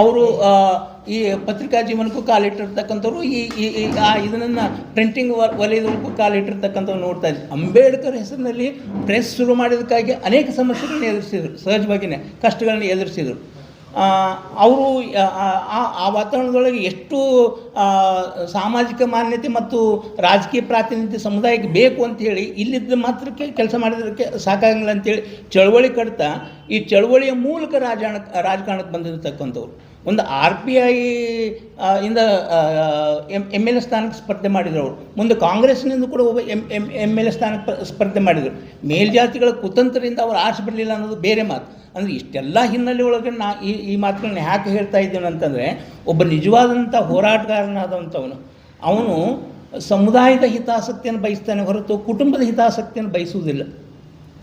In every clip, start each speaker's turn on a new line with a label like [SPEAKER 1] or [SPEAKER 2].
[SPEAKER 1] ಅವರು ಈ ಪತ್ರಿಕಾ ಜೀವನಕ್ಕೂ ಕಾಲಿಟ್ಟಿರ್ತಕ್ಕಂಥವ್ರು ಈ ಈ ಆ ಇದನ್ನು ಪ್ರಿಂಟಿಂಗ್ ವಲಯದೊಳಗೂ ಕಾಲಿಟ್ಟಿರ್ತಕ್ಕಂಥವ್ರು ನೋಡ್ತಾ ಇದ್ದೀವಿ ಅಂಬೇಡ್ಕರ್ ಹೆಸರಿನಲ್ಲಿ ಪ್ರೆಸ್ ಶುರು ಮಾಡಿದ್ದಕ್ಕಾಗಿ ಅನೇಕ ಸಮಸ್ಯೆಗಳನ್ನ ಎದುರಿಸಿದರು. ಸಹಜವಾಗಿಯೇ ಕಷ್ಟಗಳನ್ನ ಎದುರಿಸಿದರು. ಅವರು, ಆ ವಾತಾವರಣದೊಳಗೆ ಎಷ್ಟು ಸಾಮಾಜಿಕ ಮಾನ್ಯತೆ ಮತ್ತು ರಾಜಕೀಯ ಪ್ರಾತಿನಿಧ್ಯ ಸಮುದಾಯಕ್ಕೆ ಬೇಕು ಅಂತ ಹೇಳಿ, ಇಲ್ಲಿದ್ದ ಮಾತ್ರಕ್ಕೆ ಕೆಲಸ ಮಾಡಿದಕ್ಕೆ ಸಾಕಾಗಂಗಿಲ್ಲ ಅಂತೇಳಿ ಚಳವಳಿ ಕಟ್ತಾ, ಈ ಚಳವಳಿಯ ಮೂಲಕ ರಾಜಕಾರಣ ರಾಜಕಾರಣಕ್ಕೆ ಬಂದಿರತಕ್ಕಂಥವ್ರು. ಒಂದು ಆರ್ ಪಿ ಐ ಇಂದ ಎಂ ಎಂ ಎಲ್ ಎ ಸ್ಥಾನಕ್ಕೆ ಸ್ಪರ್ಧೆ ಮಾಡಿದರು ಅವರು. ಮುಂದೆ ಕಾಂಗ್ರೆಸ್ನಿಂದ ಕೂಡ ಒಬ್ಬ M M M L A ಸ್ಥಾನಕ್ಕೆ ಸ್ಪರ್ಧೆ ಮಾಡಿದರು. ಮೇಲ್ಜಾತಿಗಳ ಕುತಂತ್ರದಿಂದ ಅವರು ಆಸೆ ಬರಲಿಲ್ಲ ಅನ್ನೋದು ಬೇರೆ ಮಾತು. ಅಂದರೆ ಇಷ್ಟೆಲ್ಲ ಹಿನ್ನೆಲೆ ಒಳಗೆ ನಾ ಈ ಈ ಮಾತುಗಳನ್ನ ಯಾಕೆ ಹೇಳ್ತಾ ಇದ್ದೇನೆ ಅಂತಂದರೆ, ಒಬ್ಬ ನಿಜವಾದಂಥ ಹೋರಾಟಗಾರನಾದಂಥವನು, ಅವನು ಸಮುದಾಯದ ಹಿತಾಸಕ್ತಿಯನ್ನು ಬಯಸ್ತಾನೆ ಹೊರತು ಕುಟುಂಬದ ಹಿತಾಸಕ್ತಿಯನ್ನು ಬಯಸುವುದಿಲ್ಲ.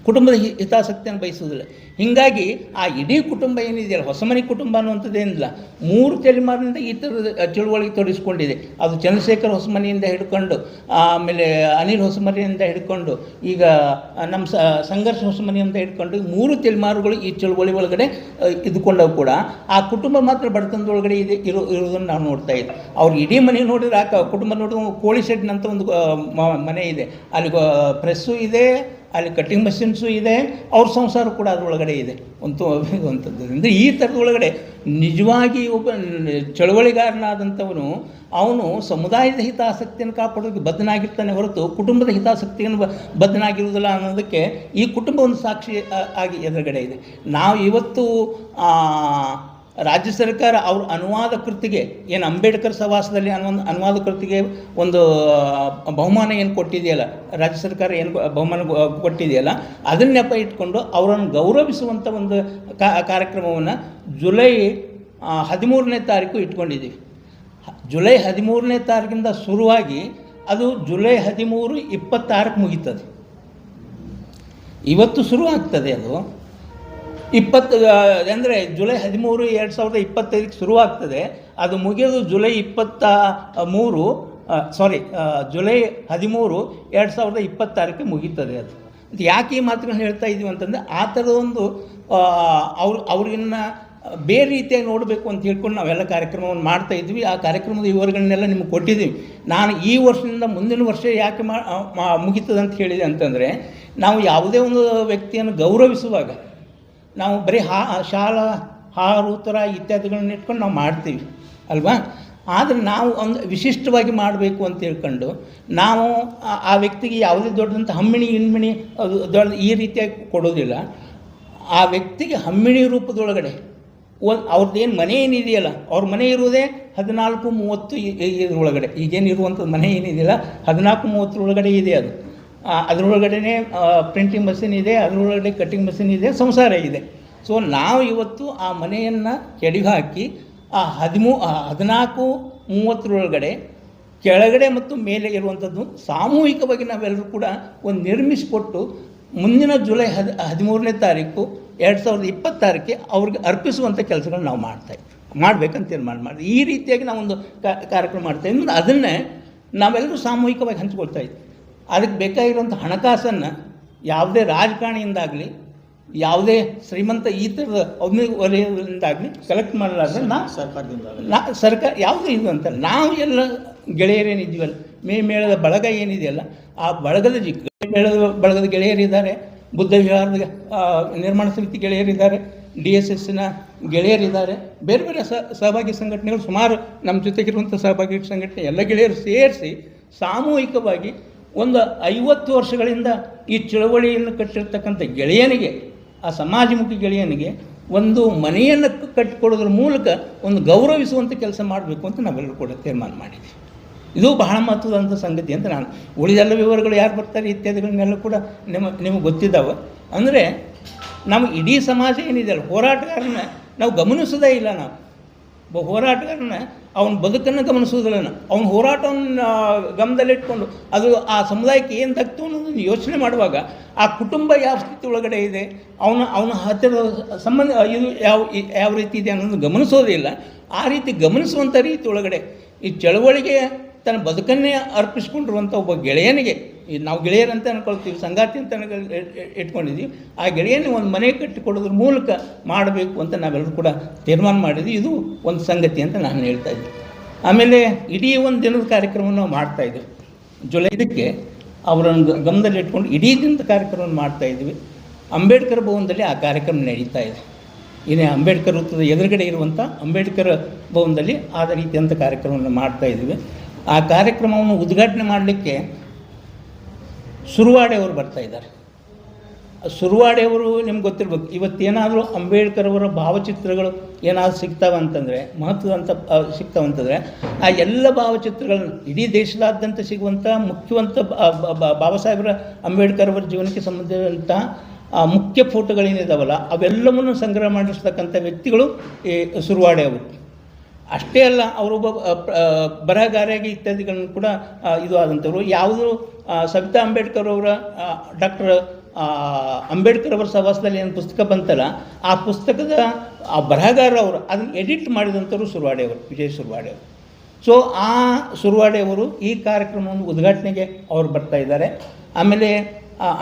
[SPEAKER 1] ಕುಟುಂಬದ ಹಿತಾಸಕ್ತಿಯನ್ನು ಬಯಸುವುದಿಲ್ಲ. ಹೀಗಾಗಿ ಆ ಇಡೀ ಕುಟುಂಬ ಏನಿದೆಯಲ್ಲ, ಹೊಸಮನಿ ಕುಟುಂಬ ಅನ್ನುವಂಥದ್ದೇನಿಲ್ಲ ಮೂರು ತಲೆಮಾರಿನಿಂದ ಈ ಥರದ ಚಳುವಳಿಗೆ ತೊಡಗಿಸ್ಕೊಂಡಿದೆ ಅದು ಚಂದ್ರಶೇಖರ್ ಹೊಸಮನಿಯಿಂದ ಹಿಡ್ಕೊಂಡು, ಆಮೇಲೆ ಅನಿಲ್ ಹೊಸಮನಿಯಿಂದ ಹಿಡ್ಕೊಂಡು, ಈಗ ನಮ್ಮ ಸಂಘರ್ಷ ಹೊಸಮನಿಯಿಂದ ಹಿಡ್ಕೊಂಡು ಮೂರು ತಲೆಮಾರುಗಳು ಈ ಚಳುವಳಿ ಒಳಗಡೆ ಇದ್ದುಕೊಂಡವು ಕೂಡ. ಆ ಕುಟುಂಬ ಮಾತ್ರ ಬಡತನದೊಳಗಡೆ ಇದೆ ಇರೋ ಇರೋದನ್ನು ನಾವು ನೋಡ್ತಾ ಇದ್ದೆ ಅವ್ರು ಇಡೀ ಮನೆ ನೋಡಿದ್ರೆ ಆ ಕುಟುಂಬ ನೋಡಿದ್ರೆ ಕೋಳಿ ಶೆಡ್ನಂತ ಒಂದು ಮನೆ ಇದೆ. ಅಲ್ಲಿ ಪ್ರೆಸ್ಸು ಇದೆ ಅಲ್ಲಿ ಕಟ್ಟಿಂಗ್ ಮಷಿನ್ಸು ಇದೆ, ಅವ್ರ ಸಂಸಾರ ಕೂಡ ಅದರೊಳಗಡೆ ಇದೆ. ಒಂದು ಅಂದರೆ ಈ ಥರದೊಳಗಡೆ ನಿಜವಾಗಿ ಒಬ್ಬ ಚಳುವಳಿಗಾರನಾದಂಥವನು, ಅವನು ಸಮುದಾಯದ ಹಿತಾಸಕ್ತಿಯನ್ನು ಕಾಪಾಡೋದಕ್ಕೆ ಬದ್ಧನಾಗಿರ್ತಾನೆ ಹೊರತು ಕುಟುಂಬದ ಹಿತಾಸಕ್ತಿಯನ್ನು ಬದ್ಧನಾಗಿರುವುದಿಲ್ಲ ಅನ್ನೋದಕ್ಕೆ ಈ ಕುಟುಂಬ ಒಂದು ಸಾಕ್ಷಿ ಆಗಿ ಎದುರುಗಡೆ ಇದೆ. ನಾವು ಇವತ್ತು ರಾಜ್ಯ ಸರ್ಕಾರ ಅವ್ರ ಅನುವಾದ ಕೃತಿಗೆ, ಏನು ಅಂಬೇಡ್ಕರ್ ಸವಾಸದಲ್ಲಿ ಅನುವಾದ ಅನುವಾದ ಕೃತಿಗೆ ಒಂದು ಬಹುಮಾನ ಏನು ಕೊಟ್ಟಿದೆಯಲ್ಲ, ರಾಜ್ಯ ಸರ್ಕಾರ ಏನು ಬಹುಮಾನ ಕೊಟ್ಟಿದೆಯಲ್ಲ ಅದನ್ನ ನೆಪ ಇಟ್ಕೊಂಡು ಅವರನ್ನು ಗೌರವಿಸುವಂಥ ಒಂದು ಕಾರ್ಯಕ್ರಮವನ್ನು ಜುಲೈ ಹದಿಮೂರನೇ ತಾರೀಕು ಇಟ್ಕೊಂಡಿದ್ದೀವಿ ಜುಲೈ ಹದಿಮೂರನೇ ತಾರೀಕಿಂದ ಶುರುವಾಗಿ ಅದು ಜುಲೈ ಹದಿಮೂರು ಇಪ್ಪತ್ತಾರಕ್ಕೆ ಮುಗೀತದೆ. ಇವತ್ತು ಶುರು ಆಗ್ತದೆ ಅದು. ಇಪ್ಪತ್ತು ಅಂದರೆ ಜುಲೈ ಹದಿಮೂರು ಎರಡು ಸಾವಿರದ ಇಪ್ಪತ್ತೈದಕ್ಕೆ ಶುರುವಾಗ್ತದೆ. ಅದು ಮುಗಿಯೋದು ಜುಲೈ ಇಪ್ಪತ್ತ ಮೂರು ಸಾರಿ ಜುಲೈ ಹದಿಮೂರು ಎರಡು ಸಾವಿರದ ಇಪ್ಪತ್ತಾರಕ್ಕೆ ಮುಗೀತದೆ ಅದು. ಯಾಕೆ ಈ ಮಾತುಗಳನ್ನ ಹೇಳ್ತಾ ಇದ್ದೀವಿ ಅಂತಂದರೆ ಆ ಥರದ ಒಂದು ಅವ್ರು, ಅವ್ರಿಗಿನ್ನ ಬೇರೆ ರೀತಿಯಾಗಿ ನೋಡಬೇಕು ಅಂತ ಹೇಳ್ಕೊಂಡು ನಾವೆಲ್ಲ ಕಾರ್ಯಕ್ರಮವನ್ನು ಮಾಡ್ತಾ ಇದ್ವಿ. ಆ ಕಾರ್ಯಕ್ರಮದ ವಿವರಗಳನ್ನೆಲ್ಲ ನಿಮ್ಗೆ ಕೊಟ್ಟಿದ್ದೀವಿ. ನಾನು ಈ ವರ್ಷದಿಂದ ಮುಂದಿನ ವರ್ಷ ಯಾಕೆ ಮಾ- ಮುಗೀತದೆ ಅಂತ ಹೇಳಿದೆ ಅಂತಂದರೆ, ನಾವು ಯಾವುದೇ ಒಂದು ವ್ಯಕ್ತಿಯನ್ನು ಗೌರವಿಸುವಾಗ ನಾವು ಬರೀ ಹಾ, ಶಾಲಾ ಹಾರು ಥರ ಇತ್ಯಾದಿಗಳನ್ನ ಇಟ್ಕೊಂಡು ನಾವು ಮಾಡ್ತೀವಿ, ಅಲ್ವಾ? ಆದರೆ ನಾವು ಒಂದು ವಿಶಿಷ್ಟವಾಗಿ ಮಾಡಬೇಕು ಅಂತ ತಿಳ್ಕೊಂಡು ನಾವು ಆ- ವ್ಯಕ್ತಿಗೆ ಯಾವುದೇ ದೊಡ್ಡದಂಥ ಹಮ್ಮಿಣಿ ಇಣ್ಮಿಣಿ ದೊಡ್ಡ ಈ ರೀತಿಯಾಗಿ ಕೊಡೋದಿಲ್ಲ. ಆ ವ್ಯಕ್ತಿಗೆ ಹಮ್ಮಿಣಿ ರೂಪದೊಳಗಡೆ ಒಂದು ಅವ್ರದ್ದೇನು ಮನೆ ಏನಿದೆಯಲ್ಲ, ಅವ್ರ ಮನೆ ಇರುವುದೇ ಹದಿನಾಲ್ಕು ಮೂವತ್ತು ಇದರೊಳಗಡೆ. ಈಗೇನಿರುವಂಥದ್ದು ಮನೆ ಏನಿದೆಯಲ್ಲ, ಹದಿನಾಲ್ಕು ಮೂವತ್ತರೊಳಗಡೆ ಇದೆ ಅದು. ಅದರೊಳಗಡೆ ಪ್ರಿಂಟಿಂಗ್ ಮಷಿನ್ ಇದೆ, ಅದರೊಳಗಡೆ ಕಟ್ಟಿಂಗ್ ಮಷಿನ್ ಇದೆ, ಸಂಸಾರ ಇದೆ. ಸೊ ನಾವು ಇವತ್ತು ಆ ಮನೆಯನ್ನು ಕೆಡವಿ ಹಾಕಿ ಆ ಹದಿಮೂ ಹದಿನಾಲ್ಕು, ಮೂವತ್ತರೊಳಗಡೆ, ಕೆಳಗಡೆ ಮತ್ತು ಮೇಲೆ ಇರುವಂಥದ್ದು ಸಾಮೂಹಿಕವಾಗಿ ನಾವೆಲ್ಲರೂ ಕೂಡ ಒಂದು ನಿರ್ಮಿಸಿಕೊಟ್ಟು ಮುಂದಿನ ಜುಲೈ ಹದ್, ಹದಿಮೂರನೇ ತಾರೀಕು, ಎರಡು ಸಾವಿರದ ಇಪ್ಪತ್ತಾರಕ್ಕೆ ಅವ್ರಿಗೆ ಅರ್ಪಿಸುವಂಥ ಕೆಲಸಗಳನ್ನ ನಾವು ಮಾಡ್ತಾಯಿದ್ವಿ ಮಾಡ್ಬೇಕಂತ ತೀರ್ಮಾನ ಮಾಡಿದ್ವಿ. ಈ ರೀತಿಯಾಗಿ ನಾವೊಂದು ಕಾರ್ಯಕ್ರಮ ಮಾಡ್ತಾಯಿದ್ವಿ ಅದನ್ನೇ ನಾವೆಲ್ಲರೂ ಸಾಮೂಹಿಕವಾಗಿ ಹಂಚ್ಕೊಳ್ತಾ ಇದ್ವಿ. ಅದಕ್ಕೆ ಬೇಕಾಗಿರುವಂಥ ಹಣಕಾಸನ್ನು ಯಾವುದೇ ರಾಜಕಾರಣಿಯಿಂದಾಗಲಿ ಯಾವುದೇ ಶ್ರೀಮಂತ ಈ ಥರದ ಔದ್ಯೋಗಿಕ ವಲಯದಿಂದಾಗಲಿ ಕಲೆಕ್ಟ್ ಮಾಡಲಾದ್ರೆ ನಾ
[SPEAKER 2] ಸರ್ಕಾರದಿಂದ
[SPEAKER 1] ನಾ ಸರ್ಕಾರ ಯಾವುದು ಇದು ಅಂತ ನಾವು ಎಲ್ಲ ಗೆಳೆಯರೇನಿದ್ದೀವಲ್ಲ ಮೇ ಮೇಳದ ಬಳಗ ಏನಿದೆಯಲ್ಲ ಆ ಬಳಗದ ಜಿ ಮೇಳದ ಬಳಗದ ಗೆಳೆಯರಿದ್ದಾರೆ ಬುದ್ಧ ವಿಹಾರದ ನಿರ್ಮಾಣ ಸಮಿತಿ ಗೆಳೆಯರಿದ್ದಾರೆ ಡಿ ಎಸ್ ಎಸ್ಸಿನ ಗೆಳೆಯರಿದ್ದಾರೆ ಬೇರೆ ಬೇರೆ ಸಹಭಾಗಿ ಸಂಘಟನೆಗಳು ಸುಮಾರು ನಮ್ಮ ಜೊತೆಗಿರುವಂಥ ಸಹಭಾಗಿ ಸಂಘಟನೆ ಎಲ್ಲ ಗೆಳೆಯರು ಸೇರಿಸಿ ಸಾಮೂಹಿಕವಾಗಿ ಒಂದು ಐವತ್ತು ವರ್ಷಗಳಿಂದ ಈ ಚಳವಳಿಯನ್ನು ಕಟ್ಟಿರ್ತಕ್ಕಂಥ ಗೆಳೆಯನಿಗೆ, ಆ ಸಮಾಜಮುಖಿ ಗೆಳೆಯನಿಗೆ ಒಂದು ಮನೆಯನ್ನು ಕಟ್ಟಿಕೊಡೋದ್ರ ಮೂಲಕ ಒಂದು ಗೌರವಿಸುವಂಥ ಕೆಲಸ ಮಾಡಬೇಕು ಅಂತ ನಾವೆಲ್ಲರೂ ಕೂಡ ತೀರ್ಮಾನ ಮಾಡಿದ್ದೀವಿ ಇದು ಬಹಳ ಮಹತ್ವದಂಥ ಸಂಗತಿ ಅಂತ ನಾನು, ಉಳಿದೆಲ್ಲ ವಿವರಗಳು ಯಾರು ಬರ್ತಾರೆ ಇತ್ಯಾದಿಗಳನ್ನೆಲ್ಲ ಕೂಡ ನಿಮ್ಮ, ನಿಮಗೆ ಗೊತ್ತಿದ್ದಾವೆ. ಅಂದರೆ ನಮ್ಮ ಇಡೀ ಸಮಾಜ ಏನಿದೆಯಲ್ಲ ಹೋರಾಟಗಾರನ ನಾವು ಗಮನಿಸೋದೇ ಇಲ್ಲ ನಾವು. ಹೋರಾಟಗಾರನ ಅವನ ಬದುಕನ್ನು ಗಮನಿಸೋದಿಲ್ಲ ಅವನ ಹೋರಾಟವನ್ನು ಗಮನದಲ್ಲಿಟ್ಕೊಂಡು ಅದು ಆ ಸಮುದಾಯಕ್ಕೆ ಏನು ತಗ್ತು ಅನ್ನೋದನ್ನು ಯೋಚನೆ ಮಾಡುವಾಗ ಆ ಕುಟುಂಬ ಯಾವ ಸ್ಥಿತಿ ಒಳಗಡೆ ಇದೆ, ಅವನ ಅವನ ಹತ್ತಿರದ ಸಂಬಂಧ, ಇದು ಯಾವ ಯಾವ ರೀತಿ ಇದೆ ಅನ್ನೋದನ್ನು ಗಮನಿಸೋದಿಲ್ಲ ಆ ರೀತಿ ಗಮನಿಸುವಂಥ ರೀತಿ ಒಳಗಡೆ ಈ ಚಳವಳಿಗೆ ತನ್ನ ಬದುಕನ್ನೇ ಅರ್ಪಿಸ್ಕೊಂಡಿರುವಂಥ ಒಬ್ಬ ಗೆಳೆಯನಿಗೆ ನಾವು ಗೆಳೆಯರಂತ ಅನ್ಕೊಳ್ತೀವಿ, ಸಂಗಾತಿ ಅಂತ ಇಟ್ಕೊಂಡಿದ್ದೀವಿ ಆ ಗೆಳೆಯನ್ನು ಒಂದು ಮನೆ ಕಟ್ಟಿಕೊಡೋದ್ರ ಮೂಲಕ ಮಾಡಬೇಕು ಅಂತ ನಾವೆಲ್ಲರೂ ಕೂಡ ತೀರ್ಮಾನ ಮಾಡಿದ್ವಿ. ಇದು ಒಂದು ಸಂಗತಿ ಅಂತ ನಾನು ಹೇಳ್ತಾ ಇದ್ದೆ. ಆಮೇಲೆ ಇಡೀ ಒಂದು ದಿನದ ಕಾರ್ಯಕ್ರಮವನ್ನು ನಾವು ಮಾಡ್ತಾ ಇದ್ದೀವಿ ಜುಲೈ ಇದಕ್ಕೆ ಅವರನ್ನು ಗಮನದಲ್ಲಿ ಇಟ್ಕೊಂಡು ಇಡೀ ದಿನದ ಕಾರ್ಯಕ್ರಮವನ್ನು ಮಾಡ್ತಾ ಇದ್ವಿ. ಅಂಬೇಡ್ಕರ್ ಭವನದಲ್ಲಿ ಆ ಕಾರ್ಯಕ್ರಮ ನಡೀತಾ ಇದೆ. ಇನ್ನೇ ಅಂಬೇಡ್ಕರ್ ವೃತ್ತದ ಎದುರುಗಡೆ ಇರುವಂಥ ಅಂಬೇಡ್ಕರ್ ಭವನದಲ್ಲಿ ಆದ ರೀತಿಯಂಥ ಕಾರ್ಯಕ್ರಮವನ್ನು ಮಾಡ್ತಾ ಇದ್ದೀವಿ ಆ ಕಾರ್ಯಕ್ರಮವನ್ನು ಉದ್ಘಾಟನೆ ಮಾಡಲಿಕ್ಕೆ ಸುರುವಾಡೆ ಅವರು ಬರ್ತಾ ಇದ್ದಾರೆ. ಸುರುವಾಡೆಯವರು ನಿಮ್ಗೆ ಗೊತ್ತಿರ್ಬೇಕು ಇವತ್ತೇನಾದರೂ ಅಂಬೇಡ್ಕರ್ ಅವರ ಭಾವಚಿತ್ರಗಳು ಏನಾದರೂ ಸಿಗ್ತಾವೆ ಅಂತಂದರೆ ಮಹತ್ವದಂತ ಆ, ಸಿಗ್ತಾವೆ ಅಂತಂದರೆ ಆ ಎಲ್ಲ ಭಾವಚಿತ್ರಗಳನ್ನು ಇಡೀ ದೇಶದಾದ್ಯಂತ ಸಿಗುವಂಥ ಮುಖ್ಯವಂತ ಬಾಬಾ ಸಾಹೇಬರ ಅಂಬೇಡ್ಕರ್ ಅವರ ಜೀವನಕ್ಕೆ ಸಂಬಂಧಿಸಿದಂಥ ಆ ಮುಖ್ಯ ಫೋಟೋಗಳೇನಿದಾವಲ್ಲ ಅವೆಲ್ಲವನ್ನು ಸಂಗ್ರಹ ಮಾಡಿರ್ತಕ್ಕಂಥ ವ್ಯಕ್ತಿಗಳು ಈ ಸುರುವಾಡೆ ಅವರು ಅಷ್ಟೇ ಅಲ್ಲ, ಅವರೊಬ್ಬ ಬರಹಗಾರಿಯಾಗಿ ಇತ್ಯಾದಿಗಳನ್ನು ಕೂಡ ಇದು ಆದಂಥವ್ರು. ಯಾವುದು ಸವಿತಾ ಅಂಬೇಡ್ಕರ್ ಅವರ ಡಾಕ್ಟರ್ ಅಂಬೇಡ್ಕರ್ ಅವರ ಸವಾಸದಲ್ಲಿ ಏನು ಪುಸ್ತಕ ಬಂತಲ್ಲ, ಆ ಪುಸ್ತಕದ, ಆ ಬರಹಗಾರ ಅವರು ಅದನ್ನು ಎಡಿಟ್ ಮಾಡಿದಂಥವ್ರು ಸುರ್ವಾಡೆ ಅವರು, ವಿಜಯ್ ಸುರ್ವಾಡೆ ಅವರು. ಸೊ ಆ ಸುರ್ವಾಡೆ ಅವರು ಈ ಕಾರ್ಯಕ್ರಮವನ್ನು ಉದ್ಘಾಟನೆಗೆ ಅವರು ಬರ್ತಾ ಇದ್ದಾರೆ. ಆಮೇಲೆ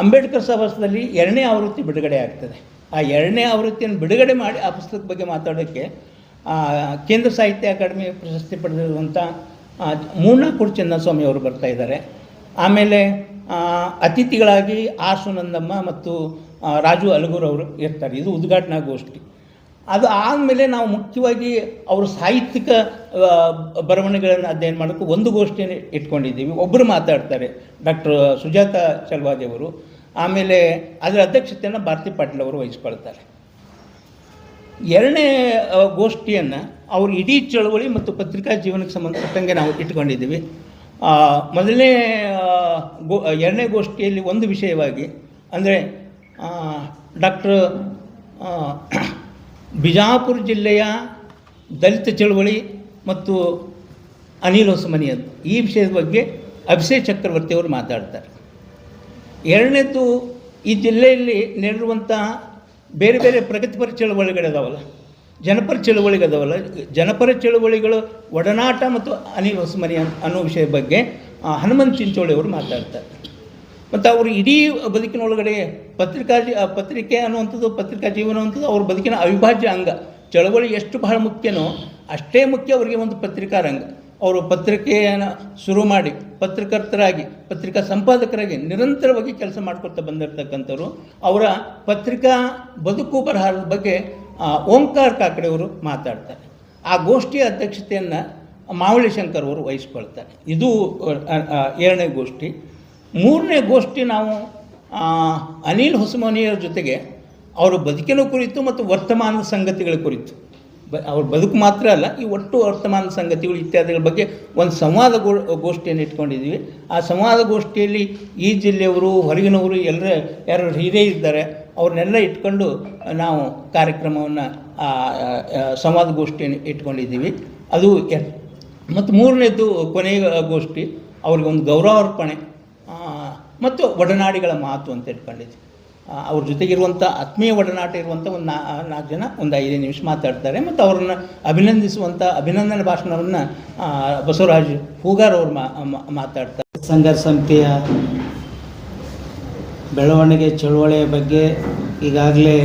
[SPEAKER 1] ಅಂಬೇಡ್ಕರ್ ಸವಾಸದಲ್ಲಿ ಎರಡನೇ ಆವೃತ್ತಿ ಬಿಡುಗಡೆ ಆಗ್ತದೆ. ಆ ಎರಡನೇ ಆವೃತ್ತಿಯನ್ನು ಬಿಡುಗಡೆ ಮಾಡಿ ಆ ಪುಸ್ತಕದ ಬಗ್ಗೆ ಮಾತಾಡೋಕ್ಕೆ ಕೇಂದ್ರ ಸಾಹಿತ್ಯ ಅಕಾಡೆಮಿ ಪ್ರಶಸ್ತಿ ಪಡೆದಿರುವಂಥ ಆ, ಚಿನ್ನಸ್ವಾಮಿ ಅವರು ಬರ್ತಾ ಇದ್ದಾರೆ. ಆಮೇಲೆ ಅತಿಥಿಗಳಾಗಿ ಆರ್ ಸುನಂದಮ್ಮ ಮತ್ತು ರಾಜು ಅಲಗೂರು ಅವರು ಇರ್ತಾರೆ. ಇದು ಉದ್ಘಾಟನಾ ಗೋಷ್ಠಿ. ಅದು ಆದಮೇಲೆ ನಾವು ಮುಖ್ಯವಾಗಿ ಅವರು ಸಾಹಿತ್ಯಿಕ ಬರವಣಿಗೆಗಳನ್ನು ಅಧ್ಯಯನ ಮಾಡೋಕ್ಕೆ ಒಂದು ಗೋಷ್ಠಿಯನ್ನು ಇಟ್ಕೊಂಡಿದ್ದೀವಿ. ಒಬ್ಬರು ಮಾತಾಡ್ತಾರೆ ಡಾಕ್ಟರ್ ಸುಜಾತ ಚಲವಾದಿ ಅವರು. ಆಮೇಲೆ ಅದರ ಅಧ್ಯಕ್ಷತೆಯನ್ನು ಭಾರತಿ ಪಾಟೀಲ್ ಅವರು ವಹಿಸ್ಕೊಳ್ತಾರೆ. ಎರಡನೇ ಗೋಷ್ಠಿಯನ್ನು ಅವರು ಇಡೀ ಚಳವಳಿ ಮತ್ತು ಪತ್ರಿಕಾ ಜೀವನಕ್ಕೆ ಸಂಬಂಧಪಟ್ಟಂಗೆ ನಾವು ಇಟ್ಕೊಂಡಿದ್ದೀವಿ ಮೊದಲನೇ ಗೋ, ಎರಡನೇ ಗೋಷ್ಠಿಯಲ್ಲಿ ಒಂದು ವಿಷಯವಾಗಿ ಅಂದರೆ ಡಾಕ್ಟರ್ ಬಿಜಾಪುರ ಜಿಲ್ಲೆಯ ದಲಿತ ಚಳವಳಿ ಮತ್ತು ಅನಿಲ್ ಹೊಸಮನಿಯದ್ದು ಈ ವಿಷಯದ ಬಗ್ಗೆ ಅಭಿಷೇಕ್ ಚಕ್ರವರ್ತಿಯವರು ಮಾತಾಡ್ತಾರೆ. ಎರಡನೇದು, ಈ ಜಿಲ್ಲೆಯಲ್ಲಿ ನಡೆದಿರುವಂತಹ ಬೇರೆ ಬೇರೆ ಪ್ರಗತಿಪರ ಚಳವಳಿಗಳಿದಾವಲ್ಲ ಜನಪರ ಚಳವಳಿಗದಾವಲ್ಲ ಜನಪರ ಚಳುವಳಿಗಳು ಒಡನಾಟ ಮತ್ತು ಅನಿಲ್ ಹೊಸಮನಿ ಅನ್- ಅನ್ನೋ ವಿಷಯದ ಬಗ್ಗೆ ಹನುಮಂತ್ ಚಿಂಚೋಳಿ ಅವರು ಮಾತಾಡ್ತಾರೆ. ಮತ್ತು ಅವರು ಇಡೀ ಬದುಕಿನೊಳಗಡೆ ಪತ್ರಿಕಾ ಪತ್ರಿಕೆ ಅನ್ನುವಂಥದ್ದು, ಪತ್ರಿಕಾ ಜೀವನ ಅನ್ನುವಂಥದ್ದು ಅವ್ರ ಬದುಕಿನ ಅವಿಭಾಜ್ಯ ಅಂಗ. ಚಳವಳಿ ಎಷ್ಟು ಬಹಳ ಮುಖ್ಯನೋ, ಅಷ್ಟೇ ಮುಖ್ಯ ಅವರಿಗೆ ಒಂದು ಪತ್ರಿಕಾ ರಂಗ. ಅವರು ಪತ್ರಿಕೆಯನ್ನು ಶುರು ಮಾಡಿ ಪತ್ರಕರ್ತರಾಗಿ ಪತ್ರಿಕಾ ಸಂಪಾದಕರಾಗಿ ನಿರಂತರವಾಗಿ ಕೆಲಸ ಮಾಡ್ಕೊಳ್ತಾ ಬಂದಿರತಕ್ಕಂಥವ್ರು. ಅವರ ಪತ್ರಿಕಾ ಬದುಕು ಬರಹದ ಬಗ್ಗೆ ಓಂಕಾರ ಓಂಕಾರ್ ಕಾಕಡೆ ಅವರು ಮಾತಾಡ್ತಾರೆ. ಆ ಗೋಷ್ಠಿಯ ಅಧ್ಯಕ್ಷತೆಯನ್ನು ಮಾವಳಿ ಶಂಕರ್ ಅವರು ವಹಿಸ್ಕೊಳ್ತಾರೆ. ಇದು ಎರಡನೇ ಗೋಷ್ಠಿ. ಮೂರನೇ ಗೋಷ್ಠಿ ನಾವು ಅನಿಲ್ ಹೊಸಮನಿಯವ್ರ ಜೊತೆಗೆ, ಅವರ ಬದುಕಿನ ಕುರಿತು ಮತ್ತು ವರ್ತಮಾನದ ಸಂಗತಿಗಳ ಕುರಿತು. ಬ ಅವ್ರ ಬದುಕು ಮಾತ್ರ ಅಲ್ಲ ಈ ಒಟ್ಟು ವರ್ತಮಾನ ಸಂಗತಿಗಳು ಇತ್ಯಾದಿಗಳ ಬಗ್ಗೆ ಒಂದು ಸಂವಾದ ಗೋ ಗೋಷ್ಠಿಯನ್ನು ಇಟ್ಕೊಂಡಿದ್ದೀವಿ ಆ ಸಂವಾದ ಗೋಷ್ಠಿಯಲ್ಲಿ ಈ ಜಿಲ್ಲೆಯವರು ಹೊರಗಿನವರು ಎಲ್ಲರ ಯಾರು ಹಿರಿಯ ಇದ್ದಾರೆ ಅವ್ರನ್ನೆಲ್ಲ ಇಟ್ಕೊಂಡು ನಾವು ಕಾರ್ಯಕ್ರಮವನ್ನು ಸಂವಾದ ಗೋಷ್ಠಿಯನ್ನು ಇಟ್ಕೊಂಡಿದ್ದೀವಿ. ಅದು ಮತ್ತು ಮೂರನೇದು ಕೊನೆಯ ಗೋಷ್ಠಿ ಅವ್ರಿಗೆ ಒಂದು ಗೌರವಾರ್ಪಣೆ ಮತ್ತು ಒಡನಾಡಿಗಳ ಮಾತು ಅಂತ ಇಟ್ಕೊಂಡಿದ್ವಿ ಆ, ಅವ್ರ ಜೊತೆಗಿರುವಂಥ ಆತ್ಮೀಯ ಒಡನಾಟ ಇರುವಂಥ ಒಂದು ನಾ ನಾಲ್ಕು ಜನ, ಒಂದು ಐದು ನಿಮಿಷ ಮಾತಾಡ್ತಾರೆ ಮತ್ತು ಅವ್ರನ್ನ ಅಭಿನಂದಿಸುವಂಥ ಅಭಿನಂದನೆ ಭಾಷಣವನ್ನು ಬಸವರಾಜ್ ಹೂಗಾರ್ ಅವರು ಮಾತಾಡ್ತಾರೆ.
[SPEAKER 2] ಸಂಘರ್ಷ ಸಮಿತಿಯ ಬೆಳವಣಿಗೆ ಚಳುವಳಿಯ ಬಗ್ಗೆ ಈಗಾಗಲೇ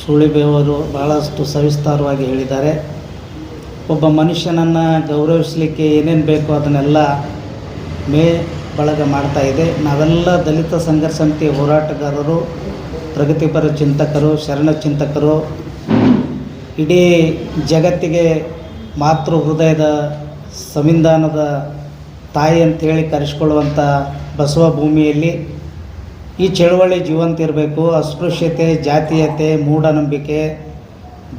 [SPEAKER 2] ಸುಳಿಬೇವರು ಬಹಳಷ್ಟು ಸವಿಸ್ತಾರವಾಗಿ ಹೇಳಿದ್ದಾರೆ. ಒಬ್ಬ ಮನುಷ್ಯನನ್ನು ಗೌರವಿಸಲಿಕ್ಕೆ ಏನೇನು ಬೇಕೋ ಅದನ್ನೆಲ್ಲ ಮೇ ಬಳಗ ಮಾಡ್ತಾ ಇದೆ. ನಾವೆಲ್ಲ ದಲಿತ ಸಂಘರ್ಷ ಸಮಿತಿ ಹೋರಾಟಗಾರರು, ಪ್ರಗತಿಪರ ಚಿಂತಕರು, ಶರಣ ಚಿಂತಕರು, ಇಡೀ ಜಗತ್ತಿಗೆ ಮಾತೃ ಹೃದಯದ ಸಂವಿಧಾನದ ತಾಯಿ ಅಂತೇಳಿ ಕರೆಸ್ಕೊಳ್ಳುವಂಥ ಬಸವ ಭೂಮಿಯಲ್ಲಿ ಈ ಚಳುವಳಿ ಜೀವಂತ ಇರಬೇಕು. ಅಸ್ಪೃಶ್ಯತೆ, ಜಾತೀಯತೆ, ಮೂಢನಂಬಿಕೆ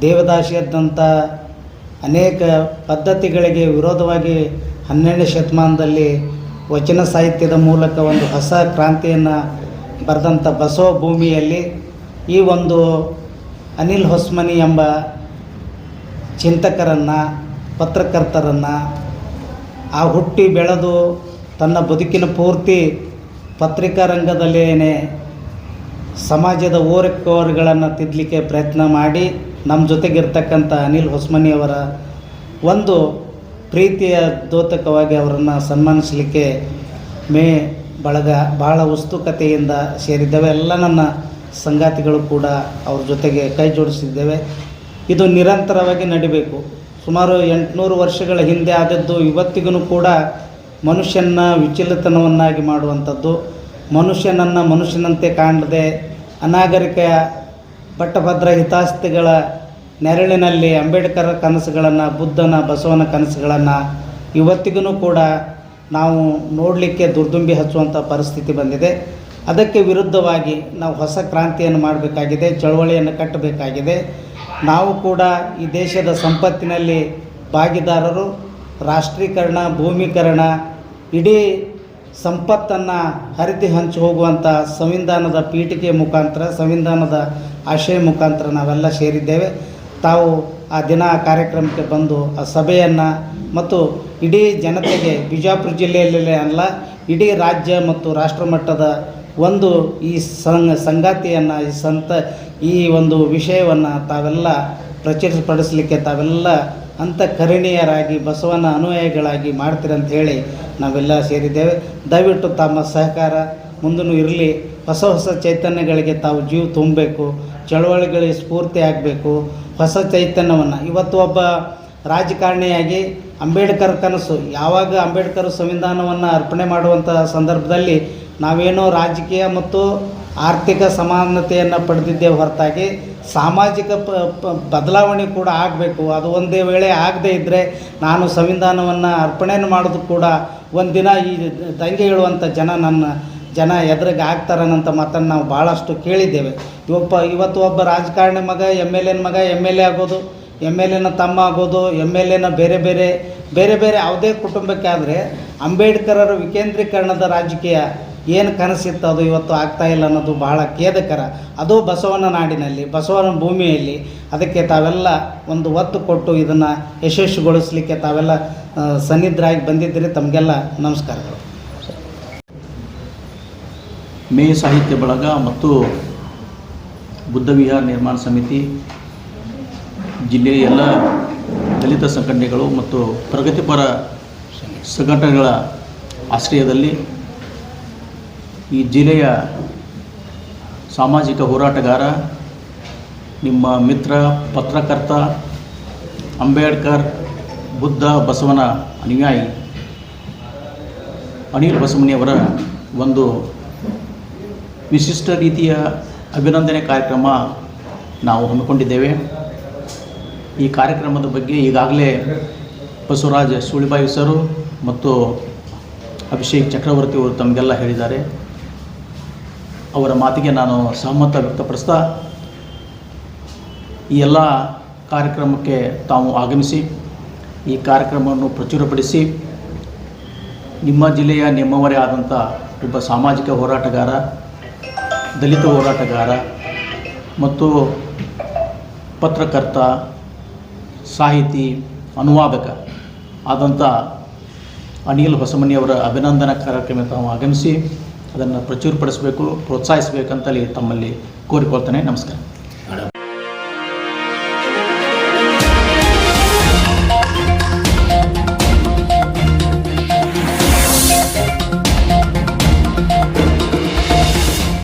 [SPEAKER 2] ದೇವದಾಸಿಯಾದಂಥ ಅನೇಕ ಪದ್ಧತಿಗಳಿಗೆ ವಿರೋಧವಾಗಿ ಹನ್ನೆರಡನೇ ಶತಮಾನದಲ್ಲಿ ವಚನ ಸಾಹಿತ್ಯದ ಮೂಲಕ ಒಂದು ಹೊಸ ಕ್ರಾಂತಿಯನ್ನು ಬರೆದಂಥ ಬಸವ ಭೂಮಿಯಲ್ಲಿ ಈ ಒಂದು ಅನಿಲ್ ಹೊಸ್ಮನಿ ಎಂಬ ಚಿಂತಕರನ್ನು, ಪತ್ರಕರ್ತರನ್ನು ಆ ಹುಟ್ಟಿ ಬೆಳೆದು ತನ್ನ ಬದುಕಿನ ಪೂರ್ತಿ ಪತ್ರಿಕಾ ರಂಗದಲ್ಲೇನೆ ಸಮಾಜದ ಓರೆಕೋರ್ಗಳನ್ನು ತಿದ್ದಲಿಕ್ಕೆ ಪ್ರಯತ್ನ ಮಾಡಿ ನಮ್ಮ ಜೊತೆಗಿರ್ತಕ್ಕಂಥ ಅನಿಲ್ ಹೊಸ್ಮನಿಯವರ ಒಂದು ಪ್ರೀತಿಯ ದ್ಯೋತಕವಾಗಿ ಅವರನ್ನು ಸನ್ಮಾನಿಸಲಿಕ್ಕೆ ಮೇ ಬಳಗ ಭಾಳ ಉತ್ಸುಕತೆಯಿಂದ ಸೇರಿದ್ದೇವೆ. ಎಲ್ಲ ನನ್ನ ಸಂಗಾತಿಗಳು ಕೂಡ ಅವ್ರ ಜೊತೆಗೆ ಕೈ ಜೋಡಿಸಿದ್ದೇವೆ. ಇದು ನಿರಂತರವಾಗಿ ನಡಿಬೇಕು. ಸುಮಾರು ಎಂಟುನೂರು ವರ್ಷಗಳ ಹಿಂದೆ ಆದದ್ದು ಇವತ್ತಿಗೂ ಕೂಡ ಮನುಷ್ಯನ ವಿಚಲಿತನವನ್ನಾಗಿ ಮಾಡುವಂಥದ್ದು. ಮನುಷ್ಯನನ್ನು ಮನುಷ್ಯನಂತೆ ಕಾಣದೆ ಅನಾಗರಿಕ ಪಟ್ಟಭದ್ರ ಹಿತಾಸ್ತಿಗಳ ನೆರಳಿನಲ್ಲಿ ಅಂಬೇಡ್ಕರ್ ಕನಸುಗಳನ್ನು, ಬುದ್ಧನ, ಬಸವನ ಕನಸುಗಳನ್ನು ಇವತ್ತಿಗೂ ಕೂಡ ನಾವು ನೋಡಲಿಕ್ಕೆ ದುರ್ದುಂಬಿ ಹಚ್ಚುವಂಥ ಪರಿಸ್ಥಿತಿ ಬಂದಿದೆ. ಅದಕ್ಕೆ ವಿರುದ್ಧವಾಗಿ ನಾವು ಹೊಸ ಕ್ರಾಂತಿಯನ್ನು ಮಾಡಬೇಕಾಗಿದೆ, ಚಳವಳಿಯನ್ನು ಕಟ್ಟಬೇಕಾಗಿದೆ. ನಾವು ಕೂಡ ಈ ದೇಶದ ಸಂಪತ್ತಿನಲ್ಲಿ ಭಾಗಿದಾರರು, ರಾಷ್ಟ್ರೀಕರಣ, ಭೂಮೀಕರಣ, ಇಡೀ ಸಂಪತ್ತನ್ನು ಹರಿದು ಹಂಚಿ ಹೋಗುವಂಥ ಸಂವಿಧಾನದ ಪೀಠಿಕೆ ಮುಖಾಂತರ, ಸಂವಿಧಾನದ ಆಶಯ ಮುಖಾಂತರ ನಾವೆಲ್ಲ ಸೇರಿದ್ದೇವೆ. ತಾವು ಆ ದಿನ ಕಾರ್ಯಕ್ರಮಕ್ಕೆ ಬಂದು ಆ ಸಭೆಯನ್ನು ಮತ್ತು ಇಡೀ ಜನತೆಗೆ ಬಿಜಾಪುರ ಜಿಲ್ಲೆಯಲ್ಲೇ ಅಲ್ಲ, ಇಡೀ ರಾಜ್ಯ ಮತ್ತು ರಾಷ್ಟ್ರ ಮಟ್ಟದ ಒಂದು ಈ ಸಂಗ ಸಂಗಾತಿಯನ್ನು, ಈ ಸಂತ ಈ ಒಂದು ವಿಷಯವನ್ನು ತಾವೆಲ್ಲ ಪ್ರಚುರಪಡಿಸಲಿಕ್ಕೆ ತಾವೆಲ್ಲ ಅಂತಃಕರಣೀಯರಾಗಿ ಬಸವನ ಅನುಯಾಯಿಗಳಾಗಿ ಮಾಡ್ತೀರಂತ ಹೇಳಿ ನಾವೆಲ್ಲ ಸೇರಿದ್ದೇವೆ. ದಯವಿಟ್ಟು ತಮ್ಮ ಸಹಕಾರ ಮುಂದೂ ಇರಲಿ. ಹೊಸ ಹೊಸ ಚೈತನ್ಯಗಳಿಗೆ ತಾವು ಜೀವ ತುಂಬಬೇಕು. ಚಳವಳಿಗಳಿಗೆ ಸ್ಫೂರ್ತಿ ಆಗಬೇಕು. ಹೊಸ ಚೈತನ್ಯವನ್ನು. ಇವತ್ತು ಒಬ್ಬ ರಾಜಕಾರಣಿಯಾಗಿ ಅಂಬೇಡ್ಕರ್ ಕನಸು, ಯಾವಾಗ ಅಂಬೇಡ್ಕರ್ ಸಂವಿಧಾನವನ್ನು ಅರ್ಪಣೆ ಮಾಡುವಂಥ ಸಂದರ್ಭದಲ್ಲಿ ನಾವೇನೋ ರಾಜಕೀಯ ಮತ್ತು ಆರ್ಥಿಕ ಸಮಾನತೆಯನ್ನು ಪಡೆದಿದ್ದೇವೆ ಹೊರತಾಗಿ ಸಾಮಾಜಿಕ ಪ ಬದಲಾವಣೆ ಕೂಡ ಆಗಬೇಕು. ಅದು ಒಂದೇ ವೇಳೆ ಆಗದೇ ಇದ್ದರೆ ನಾನು ಸಂವಿಧಾನವನ್ನು ಅರ್ಪಣೆಯನ್ನು ಮಾಡೋದು ಕೂಡ ಒಂದಿನ ಈ ದಂಗೆ ಹೇಳುವಂಥ ಜನ ನನ್ನ ಜನ ಎದುರಿಗೆ ಆಗ್ತಾರನಂತ ಮಾತನ್ನು ನಾವು ಭಾಳಷ್ಟು ಕೇಳಿದ್ದೇವೆ. ಇವಪ್ಪ, ಇವತ್ತು ಒಬ್ಬ ರಾಜಕಾರಣಿ ಮಗ, ಎಂ ಎಲ್ ಎನ ಮಗ, ಎಂ ಎಲ್ ಎ ಆಗೋದು, ಎಂ ಎಲ್ ಎನ ತಮ್ಮ ಆಗೋದು, ಎಂ ಎಲ್ ಎನ ಬೇರೆ ಬೇರೆ ಬೇರೆ ಬೇರೆ ಯಾವುದೇ ಕುಟುಂಬಕ್ಕೆ ಆದರೆ ಅಂಬೇಡ್ಕರರ ವಿಕೇಂದ್ರೀಕರಣದ ರಾಜಕೀಯ ಏನು ಕನಸಿತ್ತು ಅದು ಇವತ್ತು ಆಗ್ತಾ ಇಲ್ಲ ಅನ್ನೋದು ಬಹಳ ಖೇದಕರ. ಅದು ಬಸವನ ನಾಡಿನಲ್ಲಿ, ಬಸವನ ಭೂಮಿಯಲ್ಲಿ ಅದಕ್ಕೆ ತಾವೆಲ್ಲ ಒಂದು ಒತ್ತು ಕೊಟ್ಟು ಇದನ್ನು ಯಶಸ್ವಿಗೊಳಿಸಲಿಕ್ಕೆ ತಾವೆಲ್ಲ ಸನ್ನಿಧರಾಗಿ ಬಂದಿದ್ದೀರಿ. ತಮಗೆಲ್ಲ ನಮಸ್ಕಾರಗಳು.
[SPEAKER 3] ಮೇ ಸಾಹಿತ್ಯ ಬಳಗ ಮತ್ತು ಬುದ್ಧ ವಿಹಾರ ನಿರ್ಮಾಣ ಸಮಿತಿ, ಜಿಲ್ಲೆಯ ಎಲ್ಲ ದಲಿತ ಸಂಘಟನೆಗಳು ಮತ್ತು ಪ್ರಗತಿಪರ ಸಂಘಟನೆಗಳ ಆಶ್ರಯದಲ್ಲಿ ಈ ಜಿಲ್ಲೆಯ ಸಾಮಾಜಿಕ ಹೋರಾಟಗಾರ ನಿಮ್ಮ ಮಿತ್ರ, ಪತ್ರಕರ್ತ ಅಂಬೇಡ್ಕರ್, ಬುದ್ಧ ಬಸವನ ಅನುಯಾಯಿ ಅನಿಲ್ ಬಸವನಿಯವರ ಒಂದು ವಿಶಿಷ್ಟ ರೀತಿಯ ಅಭಿನಂದನೆ ಕಾರ್ಯಕ್ರಮ ನಾವು ಹಮ್ಮಿಕೊಂಡಿದ್ದೇವೆ. ಈ ಕಾರ್ಯಕ್ರಮದ ಬಗ್ಗೆ ಈಗಾಗಲೇ ಬಸವರಾಜ ಸುಳಿಬಾಯಿ ಸರು ಮತ್ತು ಅಭಿಷೇಕ್ ಚಕ್ರವರ್ತಿ ಅವರು ತಮಗೆಲ್ಲ ಹೇಳಿದ್ದಾರೆ. ಅವರ ಮಾತಿಗೆ ನಾನು ಸಹಮತ ವ್ಯಕ್ತಪಡಿಸ್ತಾ ಈ ಎಲ್ಲ ಕಾರ್ಯಕ್ರಮಕ್ಕೆ ತಾವು ಆಗಮಿಸಿ, ಈ ಕಾರ್ಯಕ್ರಮವನ್ನು ಪ್ರಚುರಪಡಿಸಿ, ನಿಮ್ಮ ಜಿಲ್ಲೆಯ ನಿಮ್ಮವರೇ ಆದಂಥ ಒಬ್ಬ ಸಾಮಾಜಿಕ ಹೋರಾಟಗಾರ ದಲಿತ ಹೋರಾಟಗಾರ ಮತ್ತು ಪತ್ರಕರ್ತ, ಸಾಹಿತಿ ಅನುವಾದಕ ಆದಂಥ ಅನಿಲ್ ಹೊಸಮನಿಯವರ ಅಭಿನಂದನಾ ಕಾರ್ಯಕ್ರಮ ತಾವು ಆಗಮಿಸಿ ಅದನ್ನು ಪ್ರಚುರಪಡಿಸಬೇಕು ಪ್ರೋತ್ಸಾಹಿಸಬೇಕಂತಲ್ಲಿ ತಮ್ಮಲ್ಲಿ ಕೋರಿಕೊಳ್ತೇನೆ. ನಮಸ್ಕಾರ.